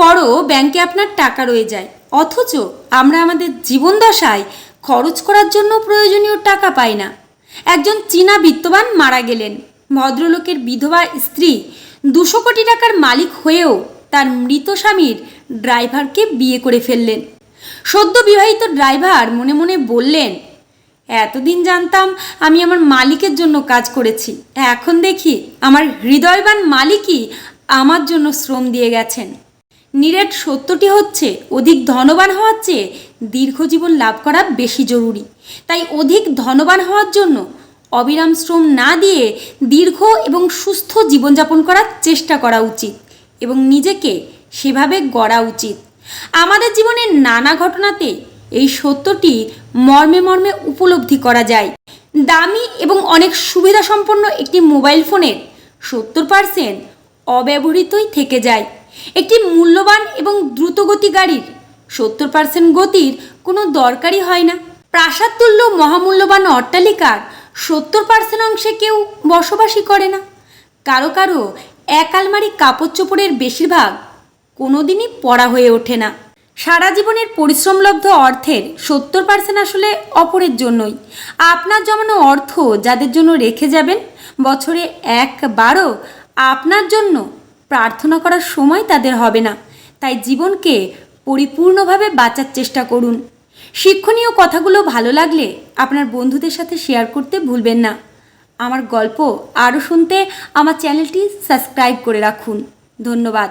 পরও ব্যাংকে আপনার টাকা রয়ে যায়। অথচ আমরা আমাদের জীবন দশায় খরচ করার জন্য প্রয়োজনীয় টাকা পাই না। একজন চীনা বিত্তবান মারা গেলেন। ভদ্রলোকের বিধবা স্ত্রী দুশো কোটি টাকার মালিক হয়েও তার মৃত স্বামীর ড্রাইভারকে বিয়ে করে ফেললেন। সদ্য বিবাহিত ড্রাইভার মনে মনে বললেন, এতদিন জানতাম আমি আমার মালিকের জন্য কাজ করেছি। এখন দেখি আমার হৃদয়বান মালিকই আমার জন্য শ্রম দিয়ে গেছেন। নিরেট সত্যটি হচ্ছে, অধিক ধনবান হওয়ার চেয়ে দীর্ঘ জীবন লাভ করা বেশি জরুরি। তাই অধিক ধনবান হওয়ার জন্য অবিরাম শ্রম না দিয়ে দীর্ঘ এবং সুস্থ জীবনযাপন করার চেষ্টা করা উচিত এবং নিজেকে সেভাবে গড়া উচিত। আমাদের জীবনের নানা ঘটনাতে এই সত্যটি মর্মে মর্মে উপলব্ধি করা যায়। দামি এবং অনেক সুবিধা সম্পন্ন একটি মোবাইল ফোনের সত্তর পার্সেন্ট অব্যবহৃতই থেকে যায়। একটি মূল্যবান এবং দ্রুতগতি গাড়ির সত্তর পার্সেন্ট গতির কোনো দরকারই হয় না। প্রাসাদ তুল্য মহামূল্যবান অট্টালিকার সত্তর পার্সেন্ট অংশে কেউ বসবাসই করে না। কারও কারও এক আলমারি কাপড় চোপড়ের বেশিরভাগ কোনোদিনই পড়া হয়ে ওঠে না। সারা জীবনের পরিশ্রমলব্ধ অর্থের সত্তর পার্সেন্ট আসলে অপরের জন্যই। আপনার জমানো অর্থ যাদের জন্য রেখে যাবেন, বছরে একবারও আপনার জন্য প্রার্থনা করার সময় তাদের হবে না। তাই জীবনকে পরিপূর্ণভাবে বাঁচার চেষ্টা করুন। শিক্ষণীয় কথাগুলো ভালো লাগলে আপনার বন্ধুদের সাথে শেয়ার করতে ভুলবেন না। আমার গল্প আরও শুনতে আমার চ্যানেলটি সাবস্ক্রাইব করে রাখুন। ধন্যবাদ।